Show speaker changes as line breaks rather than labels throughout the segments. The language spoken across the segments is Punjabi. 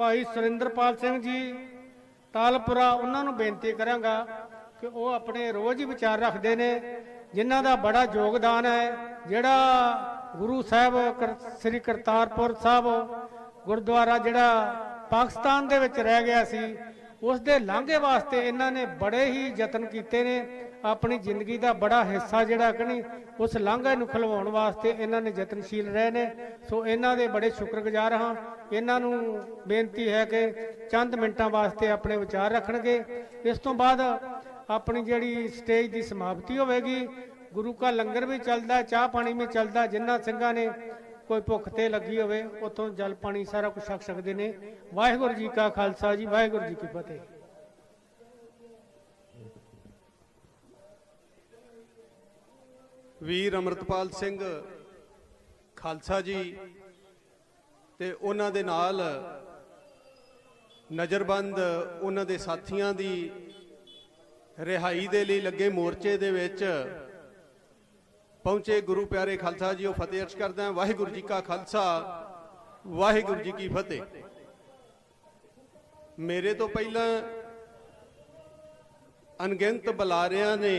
ਭਾਈ ਸੁਰਿੰਦਰਪਾਲ ਸਿੰਘ ਜੀ, ਤਾਲਪੁਰਾ, ਉਹਨਾਂ ਨੂੰ ਬੇਨਤੀ ਕਰਾਂਗਾ ਕਿ ਉਹ ਆਪਣੇ ਰੋਜ਼ ਹੀ ਵਿਚਾਰ ਰੱਖਦੇ ਨੇ, ਜਿਨ੍ਹਾਂ ਦਾ ਬੜਾ ਯੋਗਦਾਨ ਹੈ, ਜਿਹੜਾ ਗੁਰੂ ਸਾਹਿਬ ਕਰ- ਸ੍ਰੀ ਕਰਤਾਰਪੁਰ ਸਾਹਿਬ ਗੁਰਦੁਆਰਾ ਜਿਹੜਾ ਪਾਕਿਸਤਾਨ ਦੇ ਵਿੱਚ ਰਹਿ ਗਿਆ ਸੀ ਉਸ ਦੇ ਲਾਂਘੇ ਵਾਸਤੇ ਇਹਨਾਂ ਨੇ ਬੜੇ ਹੀ ਯਤਨ ਕੀਤੇ ਨੇ ਆਪਣੀ ਜ਼ਿੰਦਗੀ ਦਾ ਬੜਾ ਹਿੱਸਾ ਜਿਹੜਾ ਕਿ ਨਹੀਂ, ਉਸ ਲਾਂਘੇ ਨੂੰ ਖਲਵਾਉਣ ਵਾਸਤੇ ਇਹਨਾਂ ਨੇ ਯਤਨਸ਼ੀਲ ਰਹੇ ਨੇ। ਸੋ ਇਹਨਾਂ ਦੇ ਬੜੇ ਸ਼ੁਕਰਗੁਜ਼ਾਰ ਹਾਂ। ਇਹਨਾਂ ਨੂੰ ਬੇਨਤੀ ਹੈ ਕਿ ਚੰਦ ਮਿੰਟਾਂ ਵਾਸਤੇ ਆਪਣੇ ਵਿਚਾਰ ਰੱਖਣਗੇ। ਇਸ ਤੋਂ ਬਾਅਦ ਆਪਣੀ ਜਿਹੜੀ ਸਟੇਜ ਦੀ ਸਮਾਪਤੀ ਹੋਵੇਗੀ, ਗੁਰੂ ਕਾ ਲੰਗਰ ਵੀ ਚੱਲਦਾ, ਚਾਹ ਪਾਣੀ ਵੀ ਚੱਲਦਾ ਜਿਨ੍ਹਾਂ ਸਿੰਘਾਂ ਨੇ ਕੋਈ ਭੁੱਖ ਤੇ ਲੱਗੀ ਹੋਵੇ, ਉਥੋਂ ਜਲ ਪਾਣੀ ਸਾਰਾ ਕੁਝ ਛਕ ਸਕਦੇ ਨੇ। ਵਾਹਿਗੁਰੂ ਜੀ ਕਾ ਖਾਲਸਾ ਜੀ, ਵਾਹਿਗੁਰੂ ਜੀ ਕੀ ਫਤਿਹ।
ਵੀਰ ਅਮਰਤਪਾਲ ਸਿੰਘ ਖਾਲਸਾ ਜੀ ਤੇ ਉਹਨਾਂ ਦੇ ਨਾਲ ਨਜ਼ਰਬੰਦ ਉਹਨਾਂ ਦੇ ਸਾਥੀਆਂ ਦੀ ਰਿਹਾਈ ਦੇ ਲਈ ਲੱਗੇ ਮੋਰਚੇ ਦੇ ਵਿੱਚ ਪਹੁੰਚੇ ਗੁਰੂ ਪਿਆਰੇ ਖਾਲਸਾ ਜੀ। ਉਹ ਫਤਿਹ ਅਰਜ਼ ਕਰਦਾ ਹਾਂ। ਵਾਹਿਗੁਰੂ ਜੀ ਕਾ ਖਾਲਸਾ, ਵਾਹਿਗੁਰੂ ਜੀ ਕੀ ਫਤਿਹ। ਮੇਰੇ ਤੋਂ ਪਹਿਲਾਂ ਅਣਗਿਣਤ ਬੁਲਾਰਿਆਂ ਨੇ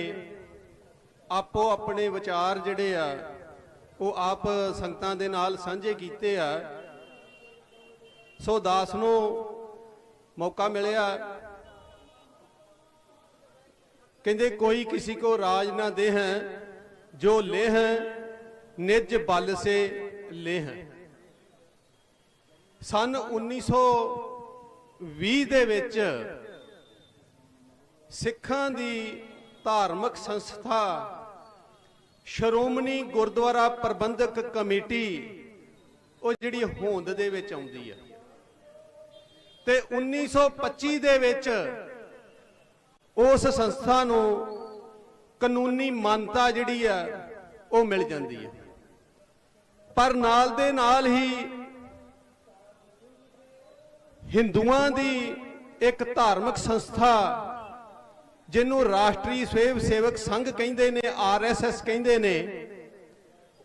ਆਪੋ ਆਪਣੇ ਵਿਚਾਰ ਜਿਹੜੇ ਆ, ਉਹ ਆਪ ਸੰਗਤਾਂ ਦੇ ਨਾਲ ਸਾਂਝੇ ਕੀਤੇ ਆ। ਸੋ ਦਾਸ ਨੂੰ ਮੌਕਾ ਮਿਲਿਆ। ਕਹਿੰਦੇ, ਕੋਈ ਕਿਸੇ ਕੋ ਰਾਜ ਨਾ ਦੇ ਹੈ ਜੋ ਲੈ ਹੈ ਨਿਜ ਬਲ ਸੇ ਲੈ ਹੈ ਸਨ 1920 ਦੇ ਵਿੱਚ ਸਿੱਖਾਂ ਦੀ ਧਾਰਮਿਕ ਸੰਸਥਾ ਸ਼੍ਰੋਮਣੀ ਗੁਰਦੁਆਰਾ ਪ੍ਰਬੰਧਕ ਕਮੇਟੀ, ਉਹ ਜਿਹੜੀ ਹੋਂਦ ਦੇ ਵਿੱਚ ਆਉਂਦੀ ਹੈ ਤੇ 1925 ਦੇ ਵਿੱਚ ਉਸ ਸੰਸਥਾ ਨੂੰ ਕਾਨੂੰਨੀ ਮਾਨਤਾ ਜਿਹੜੀ ਆ, ਉਹ ਮਿਲ ਜਾਂਦੀ ਹੈ ਪਰ ਨਾਲ ਦੇ ਨਾਲ ਹੀ ਹਿੰਦੂਆਂ ਦੀ ਇੱਕ ਧਾਰਮਿਕ ਸੰਸਥਾ ਜਿਹਨੂੰ ਰਾਸ਼ਟਰੀ ਸਵੈਵ ਸੇਵਕ ਸੰਘ ਕਹਿੰਦੇ ਨੇ, ਆਰਐਸਐਸ ਕਹਿੰਦੇ ਨੇ,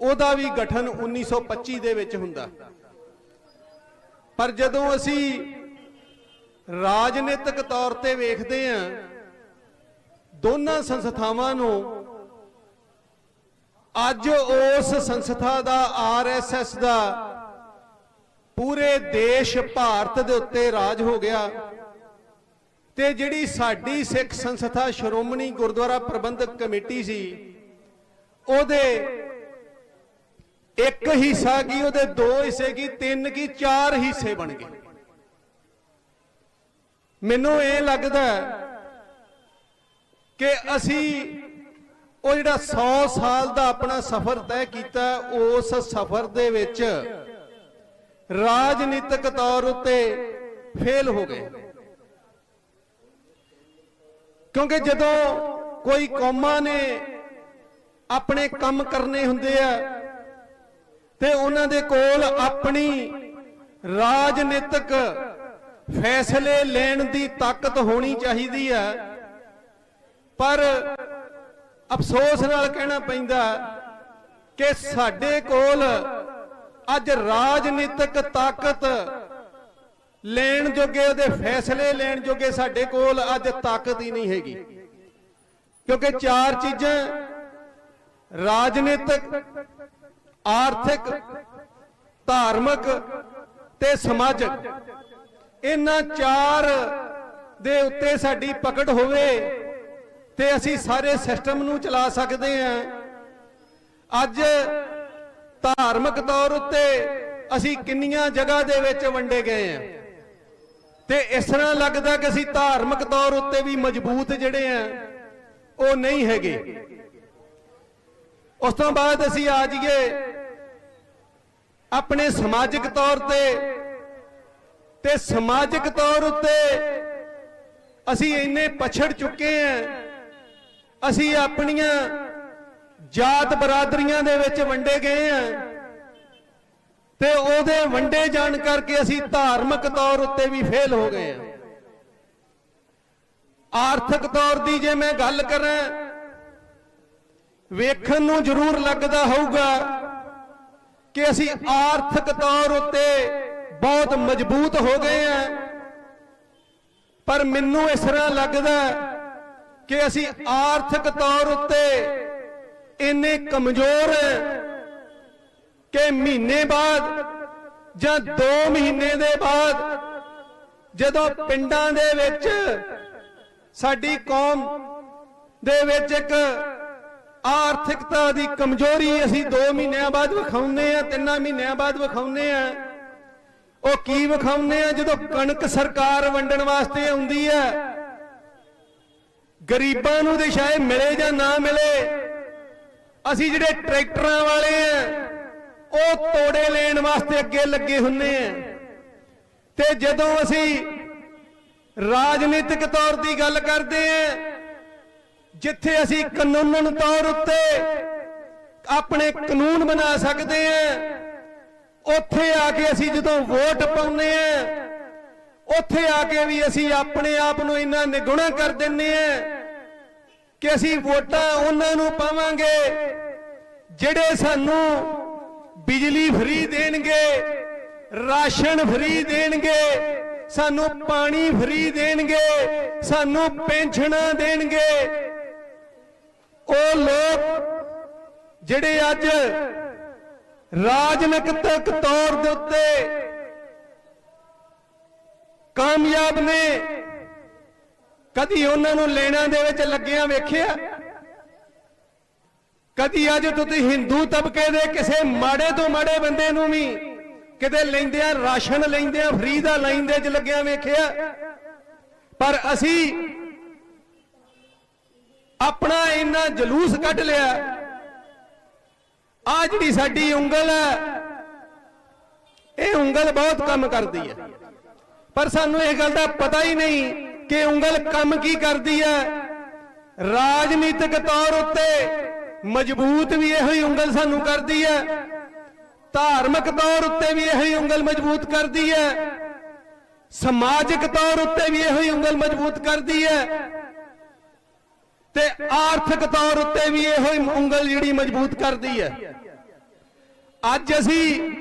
ਉਹਦਾ ਵੀ ਗਠਨ 1925 ਦੇ ਵਿੱਚ ਹੁੰਦਾ। ਪਰ ਜਦੋਂ ਅਸੀਂ ਰਾਜਨੀਤਿਕ ਤੌਰ ਤੇ ਵੇਖਦੇ ਹਾਂ, ਦੋਨਾਂ ਸੰਸਥਾਵਾਂ ਨੂੰ ਅੱਜ ਉਸ ਸੰਸਥਾ ਦਾ, ਆਰਐਸਐਸ ਦਾ ਪੂਰੇ ਦੇਸ਼ ਭਾਰਤ ਦੇ ਉੱਤੇ ਰਾਜ ਹੋ ਗਿਆ। ਤੇ ਜਿਹੜੀ ਸਾਡੀ ਸਿੱਖ ਸੰਸਥਾ ਸ਼੍ਰੋਮਣੀ ਗੁਰਦੁਆਰਾ ਪ੍ਰਬੰਧਕ ਕਮੇਟੀ ਸੀ, ਉਹਦੇ ਇੱਕ ਹਿੱਸਾ ਕੀ, ਉਹਦੇ ਦੋ ਹਿੱਸੇ ਕੀ, ਤਿੰਨ ਕੀ, ਚਾਰ ਹਿੱਸੇ ਬਣ ਗਏ। ਮੈਨੂੰ ਇਹ ਲੱਗਦਾ ਕਿ ਅਸੀਂ ਉਹ ਜਿਹੜਾ 100 ਸਾਲ ਦਾ ਆਪਣਾ ਸਫ਼ਰ ਤੈਅ ਕੀਤਾ, ਉਸ ਸਫ਼ਰ ਦੇ ਵਿੱਚ ਰਾਜਨੀਤਿਕ ਤੌਰ ਉੱਤੇ ਫੇਲ ਹੋ ਗਏ। ਕਿਉਂਕਿ ਜਦੋਂ ਕੋਈ ਕੌਮਾਂ ਨੇ ਆਪਣੇ ਕੰਮ ਕਰਨੇ ਹੁੰਦੇ ਆ ਤੇ ਉਹਨਾਂ ਦੇ ਕੋਲ ਆਪਣੀ ਰਾਜਨੀਤਿਕ ਫੈਸਲੇ ਲੈਣ ਦੀ ਤਾਕਤ ਹੋਣੀ ਚਾਹੀਦੀ ਹੈ ਪਰ ਅਫਸੋਸ ਨਾਲ ਕਹਿਣਾ ਪੈਂਦਾ ਕਿ ਸਾਡੇ ਕੋਲ ਅੱਜ ਰਾਜਨੀਤਿਕ ਤਾਕਤ ਲੈਣ ਜੋਗੇ ਉਹਦੇ ਫੈਸਲੇ ਲੈਣ ਜੋਗੇ ਸਾਡੇ ਕੋਲ ਅੱਜ ਤਾਕਤ ਹੀ ਨਹੀਂ ਹੈਗੀ। ਕਿਉਂਕਿ ਚਾਰ ਚੀਜ਼ਾਂ, ਰਾਜਨੀਤਿਕ, ਆਰਥਿਕ, ਧਾਰਮਿਕ ਤੇ ਸਮਾਜਿਕ, ਇਹਨਾਂ ਚਾਰ ਦੇ ਉੱਤੇ ਸਾਡੀ ਪਕੜ ਹੋਵੇ ਤੇ ਅਸੀਂ ਸਾਰੇ ਸਿਸਟਮ ਨੂੰ ਚਲਾ ਸਕਦੇ ਹਾਂ। ਅੱਜ ਧਾਰਮਿਕ ਤੌਰ ਉੱਤੇ ਅਸੀਂ ਕਿੰਨੀਆਂ ਜਗ੍ਹਾ ਦੇ ਵਿੱਚ ਵੰਡੇ ਗਏ ਹਾਂ। ਤੇ ਇਸ ਤਰ੍ਹਾਂ ਲੱਗਦਾ ਕਿ ਅਸੀਂ ਧਾਰਮਿਕ ਤੌਰ ਉੱਤੇ ਵੀ ਮਜ਼ਬੂਤ ਜਿਹੜੇ ਆ, ਉਹ ਨਹੀਂ ਹੈਗੇ। ਉਸ ਤੋਂ ਬਾਅਦ ਅਸੀਂ ਆ ਜਾਈਏ ਆਪਣੇ ਸਮਾਜਿਕ ਤੌਰ ਤੇ। ਤੇ ਸਮਾਜਿਕ ਤੌਰ ਉੱਤੇ ਅਸੀਂ ਇੰਨੇ ਪਛੜ ਚੁੱਕੇ ਹਾਂ ਅਸੀਂ ਆਪਣੀਆਂ ਜਾਤ ਬਰਾਦਰੀਆਂ ਦੇ ਵਿੱਚ ਵੰਡੇ ਗਏ ਹਾਂ ਤੇ ਉਹਦੇ ਵੰਡੇ ਜਾਣ ਕਰਕੇ ਅਸੀਂ ਧਾਰਮਿਕ ਤੌਰ ਉੱਤੇ ਵੀ ਫੇਲ ਹੋ ਗਏ ਹਾਂ। ਆਰਥਿਕ ਤੌਰ ਦੀ ਜੇ ਮੈਂ ਗੱਲ ਕਰਾਂ, ਵੇਖਣ ਨੂੰ ਜ਼ਰੂਰ ਲੱਗਦਾ ਹੋਊਗਾ ਕਿ ਅਸੀਂ ਆਰਥਿਕ ਤੌਰ ਉੱਤੇ ਬਹੁਤ ਮਜ਼ਬੂਤ ਹੋ ਗਏ ਆ ਪਰ ਮੈਨੂੰ ਇਸ ਤਰ੍ਹਾਂ ਲੱਗਦਾ ਕਿ ਅਸੀਂ ਆਰਥਿਕ ਤੌਰ ਉੱਤੇ ਇੰਨੇ ਕਮਜ਼ੋਰ ਹਾਂ ਕਿ ਮਹੀਨੇ ਬਾਅਦ ਜਾਂ 2 ਮਹੀਨੇ ਦੇ ਬਾਅਦ ਜਦੋਂ ਪਿੰਡਾਂ ਦੇ ਵਿੱਚ ਸਾਡੀ ਕੌਮ ਦੇ ਵਿੱਚ ਇੱਕ ਆਰਥਿਕਤਾ ਦੀ ਕਮਜ਼ੋਰੀ ਅਸੀਂ 2 ਮਹੀਨਿਆਂ ਬਾਅਦ ਵਿਖਾਉਂਦੇ ਆ 3 ਮਹੀਨਿਆਂ ਬਾਅਦ ਵਿਖਾਉਂਦੇ ਆ ਉਹ ਕੀ ਵਿਖਾਉਂਦੇ ਆ ਜਦੋਂ ਕਣਕ ਸਰਕਾਰ ਵੰਡਣ ਵਾਸਤੇ ਆਉਂਦੀ ਹੈ, ਗਰੀਬਾਂ ਨੂੰ ਤੇ ਸ਼ਾਇਦ ਮਿਲੇ ਜਾਂ ਨਾ ਮਿਲੇ, ਅਸੀਂ ਜਿਹੜੇ ਟਰੈਕਟਰਾਂ ਵਾਲੇ ਆ ਉਹ ਤੋੜੇ ਲੈਣ ਵਾਸਤੇ ਅੱਗੇ ਲੱਗੇ ਹੁੰਨੇ ਆ। ਤੇ ਜਦੋਂ ਅਸੀਂ ਰਾਜਨੀਤਿਕ ਤੌਰ ਦੀ ਗੱਲ ਕਰਦੇ ਆ, ਜਿੱਥੇ ਅਸੀਂ ਕਾਨੂੰਨਨ ਤੌਰ ਉੱਤੇ ਆਪਣੇ ਕਾਨੂੰਨ ਬਣਾ ਸਕਦੇ ਆ, ਉੱਥੇ ਆ ਕੇ ਅਸੀਂ ਜਦੋਂ ਵੋਟ ਪਾਉਂਦੇ ਆ, ਉੱਥੇ ਆ ਕੇ ਵੀ ਅਸੀਂ ਆਪਣੇ ਆਪ ਨੂੰ ਇੰਨਾ ਨਿਗੁਣਾ ਕਰ ਦਿੰਨੇ ਆ ਕਿ ਅਸੀਂ ਵੋਟਾਂ ਉਹਨਾਂ ਨੂੰ ਪਾਵਾਂਗੇ ਜਿਹੜੇ ਸਾਨੂੰ ਬਿਜਲੀ ਫ੍ਰੀ ਦੇਣਗੇ, ਰਾਸ਼ਨ ਫ੍ਰੀ ਦੇਣਗੇ, ਸਾਨੂੰ ਪਾਣੀ ਫ੍ਰੀ ਦੇਣਗੇ, ਸਾਨੂੰ ਪੈਨਸ਼ਨਾਂ ਦੇਣਗੇ। ਉਹ ਲੋਕ ਜਿਹੜੇ ਅੱਜ ਰਾਜਨੀਤਿਕ ਤੌਰ ਦੇ ਉੱਤੇ ਕਾਮਯਾਬ ਨੇ, ਕਦੀ ਉਹਨਾਂ ਨੂੰ ਲੈਣਾ ਦੇ ਵਿੱਚ ਲੱਗਿਆਂ ਵੇਖਿਆ? ਕਦੀ ਅੱਜ ਤੁਸੀਂ ਹਿੰਦੂ ਤਬਕੇ ਦੇ ਕਿਸੇ ਮਾੜੇ ਤੋਂ ਮਾੜੇ ਬੰਦੇ ਨੂੰ ਵੀ ਕਿਤੇ ਲੈਂਦੇ ਆ ਰਾਸ਼ਨ ਲੈਂਦੇ ਆ ਫ੍ਰੀ ਦਾ ਲਾਈਨ ਦੇ ਚ ਲੱਗਿਆਂ ਵੇਖਿਆ। ਪਰ ਅਸੀਂ ਆਪਣਾ ਇੰਨਾ ਜਲੂਸ ਕੱਢ ਲਿਆ। ਆ ਜਿਹੜੀ ਸਾਡੀ ਉਂਗਲ ਹੈ, ਇਹ ਉਂਗਲ ਬਹੁਤ ਕੰਮ ਕਰਦੀ ਹੈ। ਪਰ ਸਾਨੂੰ ਇਹ ਗੱਲ ਦਾ ਪਤਾ ਹੀ ਨਹੀਂ ਕਿ ਉਂਗਲ ਕੰਮ ਕੀ ਕਰਦੀ ਹੈ। ਰਾਜਨੀਤਿਕ ਤੌਰ ਉੱਤੇ ਮਜ਼ਬੂਤ ਵੀ ਇਹੋ ਹੀ ਉਂਗਲ ਸਾਨੂੰ ਕਰਦੀ ਹੈ। ਧਾਰਮਿਕ ਤੌਰ ਉੱਤੇ ਵੀ ਇਹੋ ਹੀ ਉਂਗਲ ਮਜ਼ਬੂਤ ਕਰਦੀ ਹੈ। ਸਮਾਜਿਕ ਤੌਰ ਉੱਤੇ ਵੀ ਇਹੋ ਹੀ ਉਂਗਲ ਮਜ਼ਬੂਤ ਕਰਦੀ ਹੈ। ਤੇ ਆਰਥਿਕ ਤੌਰ ਉੱਤੇ ਵੀ ਇਹੋ ਹੀ ਉਂਗਲ ਜਿਹੜੀ ਮਜ਼ਬੂਤ ਕਰਦੀ ਹੈ। ਅੱਜ ਅਸੀਂ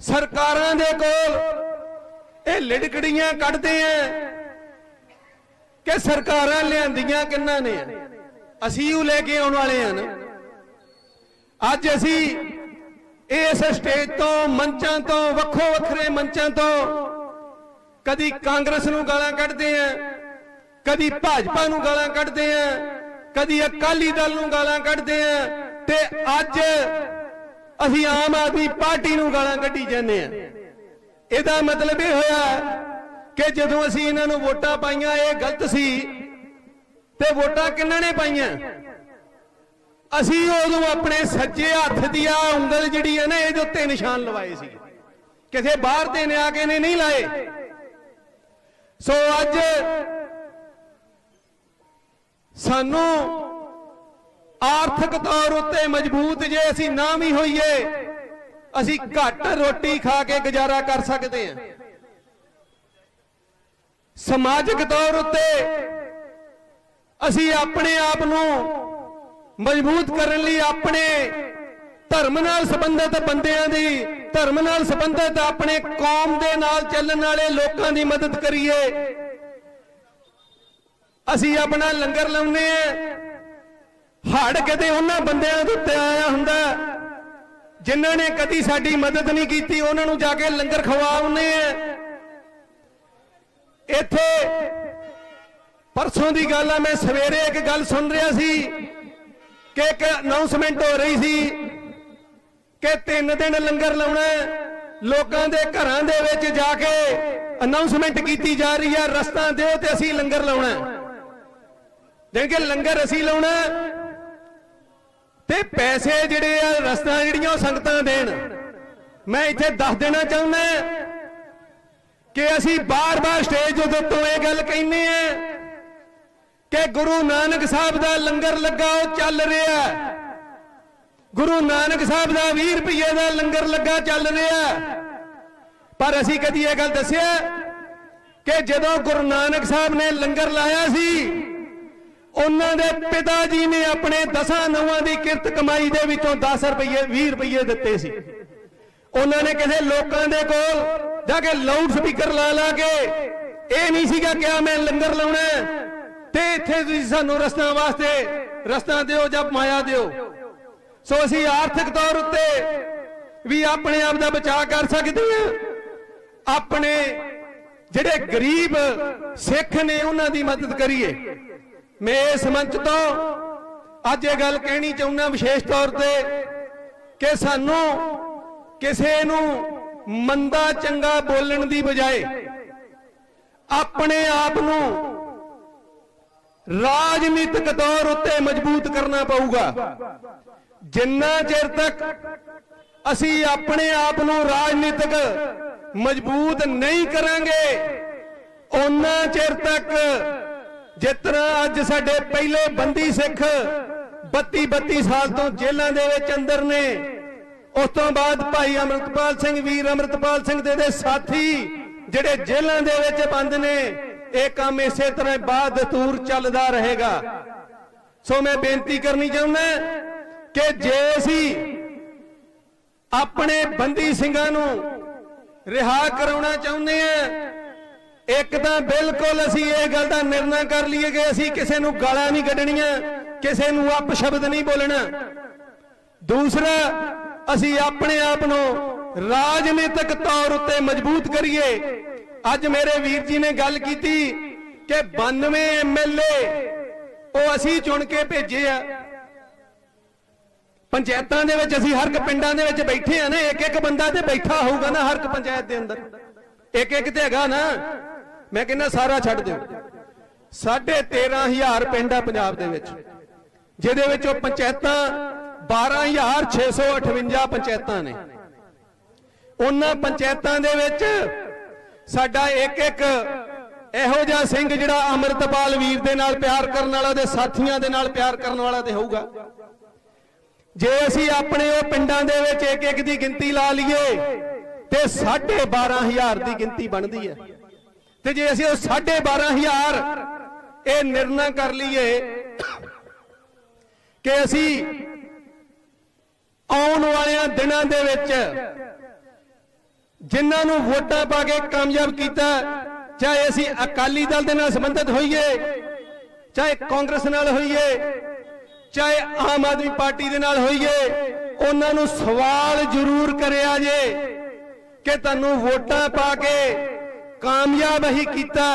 ਸਰਕਾਰਾਂ ਦੇ ਕੋਲ ਇਹ ਲਿੜਕੜੀਆਂ ਕੱਢਦੇ ਆ ਕਿ ਸਰਕਾਰਾਂ ਲਿਆਂਦੀਆਂ ਕਿੰਨਾ ਨੇ? ਅਸੀਂ ਉਹ ਲੈ ਕੇ ਆਉਣ ਵਾਲੇ ਹਾਂ ਅੱਜ ਅਸੀਂ ਇਸ ਸਟੇਜ ਤੋਂ, ਮੰਚਾਂ ਤੋਂ, ਵੱਖੋ ਵੱਖਰੇ ਮੰਚਾਂ ਤੋਂ ਕਦੀ ਕਾਂਗਰਸ ਨੂੰ ਗਾਲਾਂ ਕੱਢਦੇ ਆ ਕਦੀ ਭਾਜਪਾ ਨੂੰ ਗਾਲਾਂ ਕੱਢਦੇ ਆ ਕਦੀ ਅਕਾਲੀ ਦਲ ਨੂੰ ਗਾਲਾਂ ਕੱਢਦੇ ਆ ਤੇ ਅੱਜ ਅਸੀਂ ਆਮ ਆਦਮੀ ਪਾਰਟੀ ਨੂੰ ਗਾਲਾਂ ਕੱਢੀ ਜਾਂਦੇ ਆ ਇਹਦਾ ਮਤਲਬ ਇਹ ਹੋਇਆ ਕਿ ਜਦੋਂ ਅਸੀਂ ਇਹਨਾਂ ਨੂੰ ਵੋਟਾਂ ਪਾਈਆਂ, ਇਹ ਗਲਤ ਸੀ। ਤੇ ਵੋਟਾਂ ਕਿੰਨਾਂ ਨੇ ਪਾਈਆਂ? ਅਸੀਂ ਉਦੋਂ ਆਪਣੇ ਸੱਜੇ ਹੱਥ ਦੀ ਆ ਉਂਗਲ ਜਿਹੜੀ ਹੈ ਨਾ, ਇਹਦੇ ਉੱਤੇ ਨਿਸ਼ਾਨ ਲਵਾਏ ਸੀ। ਕਿਸੇ ਬਾਹਰ ਦੇ ਨੇ ਆ ਕੇ ਨੇ ਨਹੀਂ ਲਾਏ। ਸੋ ਅੱਜ ਸਾਨੂੰ ਆਰਥਿਕ ਤੌਰ ਉੱਤੇ ਮਜ਼ਬੂਤ ਜੇ ਅਸੀਂ ਨਾ ਵੀ ਹੋਈਏ, ਅਸੀਂ ਘੱਟ ਰੋਟੀ ਖਾ ਕੇ ਗੁਜ਼ਾਰਾ ਕਰ ਸਕਦੇ ਹਾਂ। ਸਮਾਜਿਕ ਤੌਰ ਉੱਤੇ ਅਸੀਂ ਆਪਣੇ ਆਪ ਨੂੰ ਮਜ਼ਬੂਤ ਕਰਨ ਲਈ ਆਪਣੇ ਧਰਮ ਨਾਲ ਸੰਬੰਧਿਤ ਬੰਦਿਆਂ ਦੀ, ਧਰਮ ਨਾਲ ਸੰਬੰਧਿਤ ਆਪਣੇ ਕੌਮ ਦੇ ਨਾਲ ਚੱਲਣ ਵਾਲੇ ਲੋਕਾਂ ਦੀ ਮਦਦ ਕਰੀਏ। ਅਸੀਂ ਆਪਣਾ ਲੰਗਰ ਲਾਉਂਦੇ ਆ ਹੜ ਕਦੇ ਉਹਨਾਂ ਬੰਦਿਆਂ ਦੇ ਉੱਤੇ ਆਇਆ ਹੁੰਦਾ ਜਿਨ੍ਹਾਂ ਨੇ ਕਦੀ ਸਾਡੀ ਮਦਦ ਨਹੀਂ ਕੀਤੀ, ਉਹਨਾਂ ਨੂੰ ਜਾ ਕੇ ਲੰਗਰ ਖਵਾਉਨੇ ਆ ਇੱਥੇ ਪਰਸੋਂ ਦੀ ਗੱਲ ਆ, ਮੈਂ ਸਵੇਰੇ ਇੱਕ ਗੱਲ ਸੁਣ ਰਿਹਾ ਸੀ ਕਿ ਇੱਕ ਅਨਾਉਂਸਮੈਂਟ ਹੋ ਰਹੀ ਸੀ ਕਿ ਤਿੰਨ ਦਿਨ ਲੰਗਰ ਲਾਉਣਾ ਲੋਕਾਂ ਦੇ ਘਰਾਂ ਦੇ ਵਿੱਚ ਜਾ ਕੇ ਅਨਾਉਂਸਮੈਂਟ ਕੀਤੀ ਜਾ ਰਹੀ ਹੈ ਰਸਤਾ ਦਿਓ ਤੇ ਅਸੀਂ ਲੰਗਰ ਲਾਉਣਾ ਹੈ। ਜਾਣੀ ਕਿ ਲੰਗਰ ਅਸੀਂ ਲਾਉਣਾ ਤੇ ਪੈਸੇ ਜਿਹੜੇ ਆ, ਰਸਤਾ ਜਿਹੜੀਆਂ ਉਹ ਸੰਗਤਾਂ ਦੇਣ ਮੈਂ ਇੱਥੇ ਦੱਸ ਦੇਣਾ ਚਾਹੁੰਦਾ ਕਿ ਅਸੀਂ ਬਾਰ-ਬਾਰ ਸਟੇਜ ਦੇ ਉੱਤੋਂ ਇਹ ਗੱਲ ਕਹਿੰਦੇ ਆ ਕਿ ਗੁਰੂ ਨਾਨਕ ਸਾਹਿਬ ਦਾ ਲੰਗਰ ਲੱਗਾ, ਉਹ ਚੱਲ ਰਿਹਾ ਗੁਰੂ ਨਾਨਕ ਸਾਹਿਬ ਦਾ 20 ਰੁਪਏ ਦਾ ਲੰਗਰ ਲੱਗਾ, ਚੱਲ ਰਿਹਾ ਪਰ ਅਸੀਂ ਕਦੀ ਇਹ ਗੱਲ ਦੱਸਿਆ ਕਿ ਜਦੋਂ ਗੁਰੂ ਨਾਨਕ ਸਾਹਿਬ ਨੇ ਲੰਗਰ ਲਾਇਆ ਸੀ, ਉਹਨਾਂ ਦੇ ਪਿਤਾ ਜੀ ਨੇ ਆਪਣੇ ਦਸਾਂ ਨਵਾਂ ਦੀ ਕਿਰਤ ਕਮਾਈ ਦੇ ਵਿੱਚੋਂ 10 ਰੁਪਏ 20 ਰੁਪਏ ਦਿੱਤੇ ਸੀ। ਉਹਨਾਂ ਨੇ ਕਿਸੇ ਲੋਕਾਂ ਦੇ ਕੋਲ ਜਾ ਕੇ ਲਾਊਡ ਸਪੀਕਰ ਲਾ ਲਾ ਕੇ, ਇਹ ਨਹੀਂ ਸੀਗਾ ਕਿ ਮੈਂ ਲੰਗਰ ਲਾਉਣਾ ਤੇ ਇੱਥੇ ਤੁਸੀਂ ਸਾਨੂੰ ਰਸਤਾ ਵਾਸਤੇ ਰਸਤਾ ਦਿਓ ਜਾਂ ਮਾਇਆ ਦਿਓ। ਸੋ ਅਸੀਂ ਆਰਥਿਕ ਤੌਰ ਉੱਤੇ ਵੀ ਆਪਣੇ ਆਪ ਦਾ ਬਚਾਅ ਕਰ ਸਕਦੇ ਹਾਂ। ਆਪਣੇ ਜਿਹੜੇ ਗਰੀਬ ਸਿੱਖ ਨੇ ਉਹਨਾਂ ਦੀ ਮਦਦ ਕਰੀਏ। ਮੈਂ ਇਸ ਮੰਚ ਤੋਂ ਅੱਜ ਇਹ ਗੱਲ ਕਹਿਣੀ ਚਾਹੁੰਦਾ ਵਿਸ਼ੇਸ਼ ਤੌਰ ਤੇ ਕਿ ਸਾਨੂੰ ਕਿਸੇ ਨੂੰ ਮੰਦਾ ਚੰਗਾ ਬੋਲਣ ਦੀ ਬਜਾਏ ਆਪਣੇ ਆਪ ਨੂੰ ਰਾਜਨੀਤਿਕ ਤੌਰ ਉੱਤੇ ਮਜ਼ਬੂਤ ਕਰਨਾ ਪਊਗਾ। ਜਿੰਨਾ ਚਿਰ ਤੱਕ ਅਸੀਂ ਆਪਣੇ ਆਪ ਨੂੰ ਰਾਜਨੀਤਿਕ ਮਜ਼ਬੂਤ ਨਹੀਂ ਕਰਾਂਗੇ ਉਹਨਾਂ ਚਿਰ ਤੱਕ ਜਿਸ ਤਰ੍ਹਾਂ ਅੱਜ ਸਾਡੇ ਪਹਿਲੇ ਬੰਦੀ ਸਿੱਖ 32 32 ਸਾਲ ਤੋਂ ਜੇਲ੍ਹਾਂ ਦੇ ਵਿੱਚ ਅੰਦਰ ਨੇ, ਉਸ ਤੋਂ ਬਾਅਦ ਭਾਈ ਅਮਰਤਪਾਲ ਸਿੰਘ, ਵੀਰ ਅਮਰਤਪਾਲ ਸਿੰਘ ਦੇ ਦੇ ਸਾਥੀ ਜਿਹੜੇ ਜੇਲ੍ਹਾਂ ਦੇ ਵਿੱਚ ਬੰਦ ਨੇ ਇਹ ਕੰਮ ਇਸੇ ਤਰ੍ਹਾਂ ਬਾਦ ਚੱਲਦਾ ਰਹੇਗਾ। ਸੋ ਮੈਂ ਬੇਨਤੀ ਕਰਨੀ ਚਾਹੁੰਦਾ ਕਿ ਜੇ ਅਸੀਂ ਆਪਣੇ ਬੰਦੀ ਸਿੰਘਾਂ ਨੂੰ ਰਿਹਾ ਕਰਾਉਣਾ ਚਾਹੁੰਦੇ ਆ ਇੱਕ ਤਾਂ ਬਿਲਕੁਲ ਅਸੀਂ ਇਹ ਗੱਲ ਦਾ ਨਿਰਣਾ ਕਰ ਲਈਏ ਕਿ ਅਸੀਂ ਕਿਸੇ ਨੂੰ ਗਾਲਾਂ ਨਹੀਂ ਕੱਢਣੀਆਂ, ਕਿਸੇ ਨੂੰ ਅਪਸ਼ਬਦ ਨਹੀਂ ਬੋਲਣਾ। ਦੂਸਰਾ, ਅਸੀਂ ਆਪਣੇ ਆਪ ਨੂੰ ਰਾਜਨੀਤਿਕ ਤੌਰ ਉੱਤੇ ਮਜ਼ਬੂਤ ਕਰੀਏ। ਅੱਜ ਮੇਰੇ ਵੀਰ ਜੀ ਨੇ ਗੱਲ ਕੀਤੀ ਕਿ 92 ਐਮਐਲਏ ਉਹ ਅਸੀਂ ਚੁਣ ਕੇ ਭੇਜੇ ਆ। ਪੰਚਾਇਤਾਂ ਦੇ ਵਿੱਚ ਅਸੀਂ ਹਰ ਇੱਕ ਪਿੰਡਾਂ ਦੇ ਵਿੱਚ ਬੈਠੇ ਆ ਨਾ ਇੱਕ ਇੱਕ ਬੰਦਾ ਤੇ ਬੈਠਾ ਹੋਊਗਾ ਨਾ ਹਰ ਇੱਕ ਪੰਚਾਇਤ ਦੇ ਅੰਦਰ। ਇੱਕ ਇੱਕ ਤੇ ਹੈਗਾ ਨਾ, ਮੈਂ ਕਹਿੰਦਾ ਸਾਰਾ ਛੱਡ ਦਿਓ। ਸਾਢੇ 13000 ਪਿੰਡ ਆ ਪੰਜਾਬ ਦੇ ਵਿੱਚ, ਜਿਹਦੇ ਵਿੱਚ ਉਹ ਪੰਚਾਇਤਾਂ 12658 ਪੰਚਾਇਤਾਂ ਨੇ। ਉਹਨਾਂ ਪੰਚਾਇਤਾਂ ਦੇ ਵਿੱਚ ਸਾਡਾ ਇੱਕ ਇੱਕ ਇਹੋ ਜਿਹਾ ਸਿੰਘ ਜਿਹੜਾ ਅੰਮ੍ਰਿਤਪਾਲ ਵੀਰ ਦੇ ਨਾਲ ਪਿਆਰ ਕਰਨ ਵਾਲਾ ਤੇ ਸਾਥੀਆਂ ਦੇ ਨਾਲ ਪਿਆਰ ਕਰਨ ਵਾਲਾ ਤੇ ਹੋਊਗਾ। ਜੇ ਅਸੀਂ ਆਪਣੇ ਉਹ ਪਿੰਡਾਂ ਦੇ ਵਿੱਚ ਇੱਕ ਇੱਕ ਦੀ ਗਿਣਤੀ ਲਾ ਲਈਏ, ਤੇ 12500 ਦੀ ਗਿਣਤੀ ਬਣਦੀ ਹੈ। ਤੇ ਜੇ ਅਸੀਂ ਉਹ 12500 ਇਹ ਨਿਰਣਾ ਕਰ ਲਈਏ ਕਿ ਅਸੀਂ ਆਉਣ ਵਾਲਿਆਂ ਦਿਨਾਂ ਦੇ ਵਿੱਚ ਜਿਨ੍ਹਾਂ ਨੂੰ ਵੋਟਾਂ ਪਾ ਕੇ ਕਾਮਯਾਬ ਕੀਤਾ, ਚਾਹੇ ਅਸੀਂ ਅਕਾਲੀ ਦਲ ਦੇ ਨਾਲ ਸੰਬੰਧਿਤ ਹੋਈਏ, ਚਾਹੇ ਕਾਂਗਰਸ ਨਾਲ ਹੋਈਏ, ਚਾਹੇ ਆਮ ਆਦਮੀ ਪਾਰਟੀ ਦੇ ਨਾਲ ਹੋਈਏ, ਉਹਨਾਂ ਨੂੰ ਸਵਾਲ ਜ਼ਰੂਰ ਕਰਿਆ ਜੇ ਕਿ ਤੁਹਾਨੂੰ ਵੋਟਾਂ ਪਾ ਕੇ ਕਾਮਯਾਬ ਹੀ ਕੀਤਾ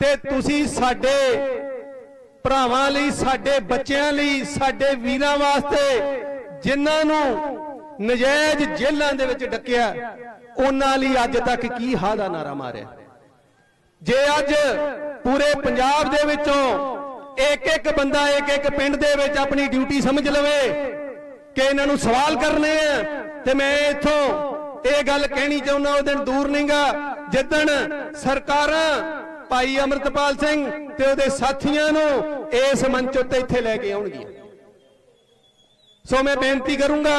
ਤੇ ਤੁਸੀਂ ਸਾਡੇ ਭਰਾਵਾਂ ਲਈ, ਸਾਡੇ ਬੱਚਿਆਂ ਲਈ, ਸਾਡੇ ਵੀਰਾਂ ਵਾਸਤੇ ਜਿਨ੍ਹਾਂ ਨੂੰ ਨਜਾਇਜ਼ ਜੇਲ੍ਹਾਂ ਦੇ ਵਿੱਚ ਡੱਕਿਆ। ਉਹਨਾਂ ਲਈ ਅੱਜ ਤੱਕ ਕੀ ਹਾ ਦਾ ਨਾਰਾ ਮਾਰਿਆ? ਜੇ ਅੱਜ ਪੂਰੇ ਪੰਜਾਬ ਦੇ ਵਿੱਚੋਂ ਇੱਕ ਇੱਕ ਬੰਦਾ, ਇੱਕ ਇੱਕ ਪਿੰਡ ਦੇ ਵਿੱਚ ਆਪਣੀ ਡਿਊਟੀ ਸਮਝ ਲਵੇ ਕਿ ਇਹਨਾਂ ਨੂੰ ਸਵਾਲ ਕਰਨੇ ਆ, ਤੇ ਮੈਂ ਇੱਥੋਂ ਇਹ ਗੱਲ ਕਹਿਣੀ ਚਾਹੁੰਦਾ, ਉਹ ਦਿਨ ਦੂਰ ਨਹੀਂਗਾ ਜਿੱਦਣ ਸਰਕਾਰਾਂ ਭਾਈ ਅਮਰਤਪਾਲ ਸਿੰਘ ਤੇ ਉਹਦੇ ਸਾਥੀਆਂ ਨੂੰ ਇਸ ਮੰਚ ਉੱਤੇ ਇੱਥੇ ਲੈ ਕੇ ਆਉਣਗੀਆਂ। ਸੋ ਮੈਂ ਬੇਨਤੀ ਕਰੂੰਗਾ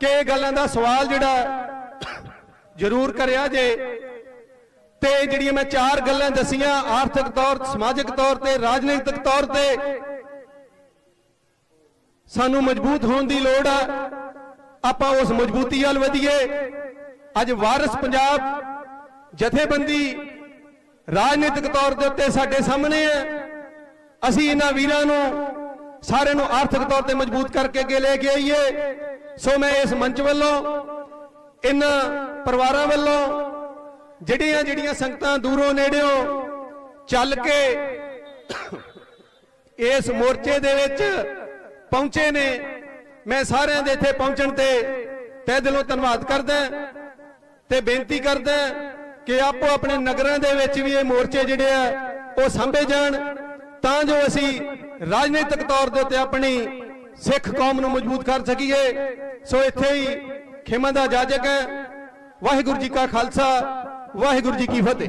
ਕਿ ਇਹ ਗੱਲਾਂ ਦਾ ਸਵਾਲ ਜਿਹੜਾ ਜ਼ਰੂਰ ਕਰਿਆ ਜੇ। ਤੇ ਜਿਹੜੀਆਂ ਮੈਂ ਚਾਰ ਗੱਲਾਂ ਦਸੀਆਂ, ਆਰਥਿਕ ਤੌਰ ਸਮਾਜਿਕ ਤੌਰ ਤੇ, ਰਾਜਨੀਤਿਕ ਤੌਰ ਤੇ, ਸਾਨੂੰ ਮਜ਼ਬੂਤ ਹੋਣ ਦੀ ਲੋੜ ਆ। ਆਪਾਂ ਉਸ ਮਜ਼ਬੂਤੀ ਵੱਲ ਵਧੀਏ। ਅੱਜ ਵਾਰਿਸ ਪੰਜਾਬ ਜਥੇਬੰਦੀ ਰਾਜਨੀਤਿਕ ਤੌਰ ਦੇ ਉੱਤੇ ਸਾਡੇ ਸਾਹਮਣੇ ਹੈ ਅਸੀਂ ਇਹਨਾਂ ਵੀਰਾਂ ਨੂੰ ਸਾਰਿਆਂ ਨੂੰ ਆਰਥਿਕ ਤੌਰ ਤੇ ਮਜ਼ਬੂਤ ਕਰਕੇ ਅੱਗੇ ਲੈ ਕੇ ਆਈਏ। ਸੋ ਮੈਂ ਇਸ ਮੰਚ ਵੱਲੋਂ ਇਹਨਾਂ ਪਰਿਵਾਰਾਂ ਵੱਲੋਂ, ਜਿਹੜੀਆਂ ਜਿਹੜੀਆਂ ਸੰਗਤਾਂ ਦੂਰੋਂ ਨੇੜਿਓਂ ਚੱਲ ਕੇ ਇਸ ਮੋਰਚੇ ਦੇ ਵਿੱਚ ਪਹੁੰਚੇ ਨੇ, ਮੈਂ ਸਾਰਿਆਂ ਦੇ ਇੱਥੇ ਪਹੁੰਚਣ ਤੇ ਤਹਿ ਦਿਲੋਂ ਧੰਨਵਾਦ ਕਰਦਾ ਤੇ ਬੇਨਤੀ ਕਰਦਾ ਕਿ ਆਪੋ ਆਪਣੇ ਨਗਰਾਂ ਦੇ ਵਿੱਚ ਵੀ ਇਹ ਮੋਰਚੇ ਜਿਹੜੇ ਆ, ਉਹ ਸਾਂਭੇ ਜਾਣ, ਤਾਂ ਜੋ ਅਸੀਂ ਰਾਜਨੀਤਿਕ ਤੌਰ ਦੇ ਉੱਤੇ ਆਪਣੀ ਸਿੱਖ ਕੌਮ ਨੂੰ ਮਜ਼ਬੂਤ ਕਰ ਸਕੀਏ। ਸੋ ਇੱਥੇ ਹੀ ਖਿਮਾ ਦਾ ਜਾਜਕ ਹੈ। ਵਾਹਿਗੁਰੂ ਜੀ ਕਾ ਖਾਲਸਾ, ਵਾਹਿਗੁਰੂ ਜੀ ਕੀ ਫਤਿਹ।